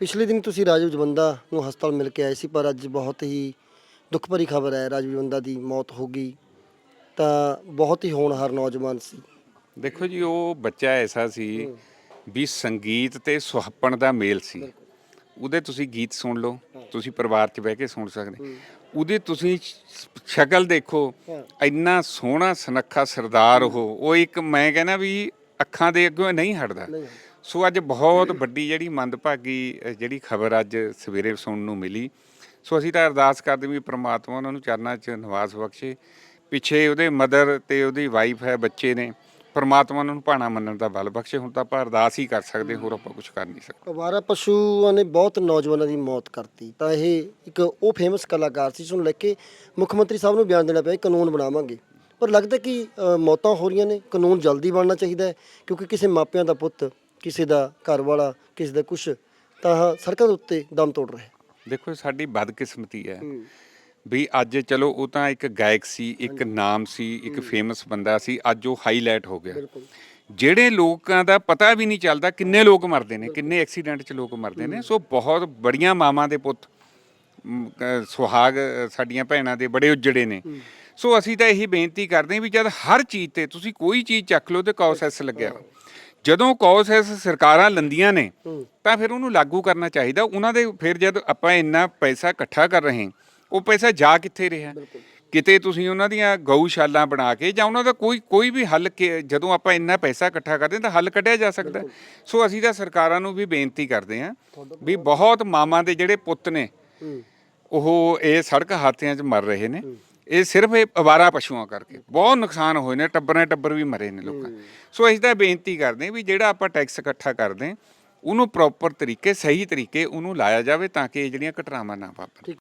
ਪਿਛਲੇ ਦਿਨ ਤੁਸੀਂ ਰਾਜੀਵ ਜਵੰਦਾ ਨੂੰ ਹਸਪਤਾਲ ਮਿਲ ਕੇ ਆਏ ਸੀ ਪਰ ਅੱਜ ਬਹੁਤ ਹੀ ਦੁੱਖ ਭਰੀ ਖਬਰ ਹੈ ਰਾਜੀਵ ਜਵੰਦਾ ਦੀ ਮੌਤ ਹੋ ਗਈ। ਤਾਂ ਬਹੁਤ ਹੀ ਹੋਣਹਾਰ ਨੌਜਵਾਨ ਸੀ। ਦੇਖੋ ਜੀ ਉਹ ਬੱਚਾ ਐਸਾ ਸੀ ਵੀ ਸੰਗੀਤ ਤੇ ਸੁਹੱਪਣ ਦਾ ਮੇਲ ਸੀ। ਉਹਦੇ ਤੁਸੀਂ ਗੀਤ ਸੁਣ ਲਓ ਤੁਸੀਂ ਪਰਿਵਾਰ 'ਚ ਬਹਿ ਕੇ ਸੁਣ ਸਕਦੇ। ਉਹਦੇ ਤੁਸੀਂ ਸ਼ਕਲ ਦੇਖੋ ਇੰਨਾ ਸੋਹਣਾ ਸੁਨੱਖਾ ਸਰਦਾਰ ਉਹ ਉਹ ਇੱਕ ਮੈਂ ਕਹਿੰਦਾ ਵੀ ਅੱਖਾਂ ਦੇ ਅੱਗੋਂ ਨਹੀਂ ਹਟਦਾ। ਸੋ ਅੱਜ ਬਹੁਤ ਵੱਡੀ ਜਿਹੜੀ ਮੰਦਭਾਗੀ ਅ, ਜਿਹੜੀ ਖਬਰ ਅੱਜ ਸਵੇਰੇ ਸੁਣਨ ਨੂੰ ਮਿਲੀ। ਸੋ ਅਸੀਂ ਤਾਂ ਅਰਦਾਸ ਕਰਦੇ ਵੀ ਪ੍ਰਮਾਤਮਾ ਉਹਨਾਂ ਨੂੰ ਚਰਨਾਂ 'ਚ ਨਿਵਾਸ ਬਖਸ਼ੇ। ਪਿੱਛੇ ਉਹਦੇ ਮਦਰ ਤੇ ਉਹਦੀ ਵਾਈਫ ਹੈ ਬੱਚੇ ਨੇ ਪ੍ਰਮਾਤਮਾ ਉਹਨਾਂ ਨੂੰ ਭਾਣਾ ਮੰਨਣ ਦਾ ਬਲ ਬਖਸ਼ੇ। ਹੁਣ ਤਾਂ ਆਪਾਂ ਅਰਦਾਸ ਹੀ ਕਰ ਸਕਦੇ ਹੋਰ ਆਪਾਂ ਕੁਝ ਕਰ ਨਹੀਂ ਸਕਦੇ। ਅਵਾਰਾ ਪਸ਼ੂਆਂ ਨੇ ਬਹੁਤ ਨੌਜਵਾਨਾਂ ਦੀ ਮੌਤ ਕਰਤੀ। ਤਾਂ ਇਹ ਇੱਕ ਉਹ ਫੇਮਸ ਕਲਾਕਾਰ ਸੀ ਜਿਸ ਨੂੰ ਲੈ ਕੇ ਮੁੱਖ ਮੰਤਰੀ ਸਾਹਿਬ ਨੂੰ ਬਿਆਨ ਦੇਣਾ ਪਿਆ ਕਿ ਕਾਨੂੰਨ ਬਣਾਵਾਂਗੇ। ਪਰ ਲੱਗਦਾ ਕਿ ਅ, ਮੌਤਾਂ ਹੋ ਰਹੀਆਂ ਨੇ ਕਾਨੂੰਨ ਜਲਦੀ ਬਣਨਾ ਚਾਹੀਦਾ ਹੈ ਕਿਉਂਕਿ ਕਿਸੇ ਮਾਪਿਆਂ ਦਾ ਪੁੱਤ ਕਿਸੇ ਦਾ ਘਰ ਵਾਲਾ ਕਿਸੇ ਦਾ ਕੁਛ ਤਾਂ ਸੜਕਾਂ ਦੇ ਉੱਤੇ ਦਮ ਤੋੜ ਰਿਹਾ। ਹੈ ਦੇਖੋ ਸਾਡੀ ਬਦਕਿਸਮਤੀ ਹੈ। ਵੀ ਅੱਜ ਚਲੋ ਉਹ ਤਾਂ ਇੱਕ ਗਾਇਕ ਸੀ ਇੱਕ ਨਾਮ ਸੀ ਇੱਕ ਫੇਮਸ ਬੰਦਾ ਸੀ ਅੱਜ ਉਹ ਹਾਈਲਾਈਟ ਹੋ ਗਿਆ। ਬਿਲਕੁਲ। ਜਿਹੜੇ ਲੋਕਾਂ ਦਾ ਪਤਾ ਵੀ ਨਹੀਂ ਚੱਲਦਾ ਕਿੰਨੇ ਲੋਕ ਮਰਦੇ ਨੇ ਕਿੰਨੇ ਐਕਸੀਡੈਂਟ 'ਚ ਲੋਕ ਮਰਦੇ ਨੇ। ਸੋ ਬਹੁਤ ਬੜੀਆਂ ਮਾਵਾਂ ਦੇ ਪੁੱਤ ਮ, ਸੁਹਾਗ ਅ, ਸਾਡੀਆਂ ਭੈਣਾਂ ਦੇ ਬੜੇ ਉਜੜੇ ਨੇ। ਸੋ ਅਸੀਂ ਤਾਂ ਇਹੀ ਬੇਨਤੀ ਕਰਦੇ ਹਾਂ ਵੀ ਜਦ ਹਰ ਚੀਜ਼ ਤੇ ਤੁਸੀਂ ਕੋਈ ਚੀਜ਼ ਚੱਕ ਲਓ ਤੇ ਕੌਸੈਸ ਲੱਗਿਆ ਵਾ। ਜਦੋਂ ਕੌਸੈਸ ਸਰਕਾਰਾਂ ਲੰਦੀਆਂ ਨੇ ਤਾਂ ਫਿਰ ਉਹਨੂੰ ਲਾਗੂ ਕਰਨਾ ਚਾਹੀਦਾ। ਉਹਨਾਂ ਦੇ ਫਿਰ ਜਦ ਆਪਾਂ ਇੰਨਾ ਪੈਸਾ ਇਕੱਠਾ ਕਰ ਰਹੇ ਉਹ ਪੈਸਾ ਜਾ ਕਿੱਥੇ ਰਿਹਾ? ਕਿਤੇ ਤੁਸੀਂ ਉਹਨਾਂ ਦੀਆਂ ਗਊਸ਼ਾਲਾ ਬਣਾ ਕੇ ਜਾਂ ਉਹਨਾਂ ਦਾ ਕੋਈ ਕੋਈ ਵੀ ਹੱਲ ਜਦੋਂ ਆਪਾਂ ਇੰਨਾ ਪੈਸਾ ਇਕੱਠਾ ਕਰਦੇ ਤਾਂ ਹੱਲ ਕੱਢਿਆ ਜਾ ਸਕਦਾ। ਸੋ ਅਸੀਂ ਤਾਂ ਸਰਕਾਰਾਂ ਨੂੰ ਵੀ ਬੇਨਤੀ ਕਰਦੇ ਹਾਂ ਵੀ ਬਹੁਤ ਮਾਵਾਂ ਦੇ ਜਿਹੜੇ ਪੁੱਤ ਨੇ ਉਹ ਇਹ ਸੜਕ ਹਾਦਸਿਆਂ 'ਚ ਮਰ ਰਹੇ ਨੇ। ਇਹ ਸਿਰਫ ਇਹ ਅਵਾਰਾ ਪਸ਼ੂਆਂ ਕਰਕੇ ਬਹੁਤ ਨੁਕਸਾਨ ਹੋਏ ਨੇ ਟੱਬਰਾਂ ਟੱਬਰ ਵੀ ਮਰੇ ਨੇ ਲੋਕਾਂ ਸੋ ਅਸੀਂ ਤਾਂ ਬੇਨਤੀ ਕਰਦੇ ਹਾਂ ਵੀ ਜਿਹੜਾ ਆਪਾਂ ਟੈਕਸ ਇਕੱਠਾ ਕਰਦੇ ਹਾਂ ਉਹਨੂੰ ਪ੍ਰੋਪਰ ਤਰੀਕੇ ਸਹੀ ਤਰੀਕੇ ਉਹਨੂੰ ਲਾਇਆ ਜਾਵੇ ਤਾਂ ਕਿ ਇਹ ਜਿਹੜੀਆਂ ਘਟਨਾਵਾਂ ਨਾ ਵਾਪਰਨ।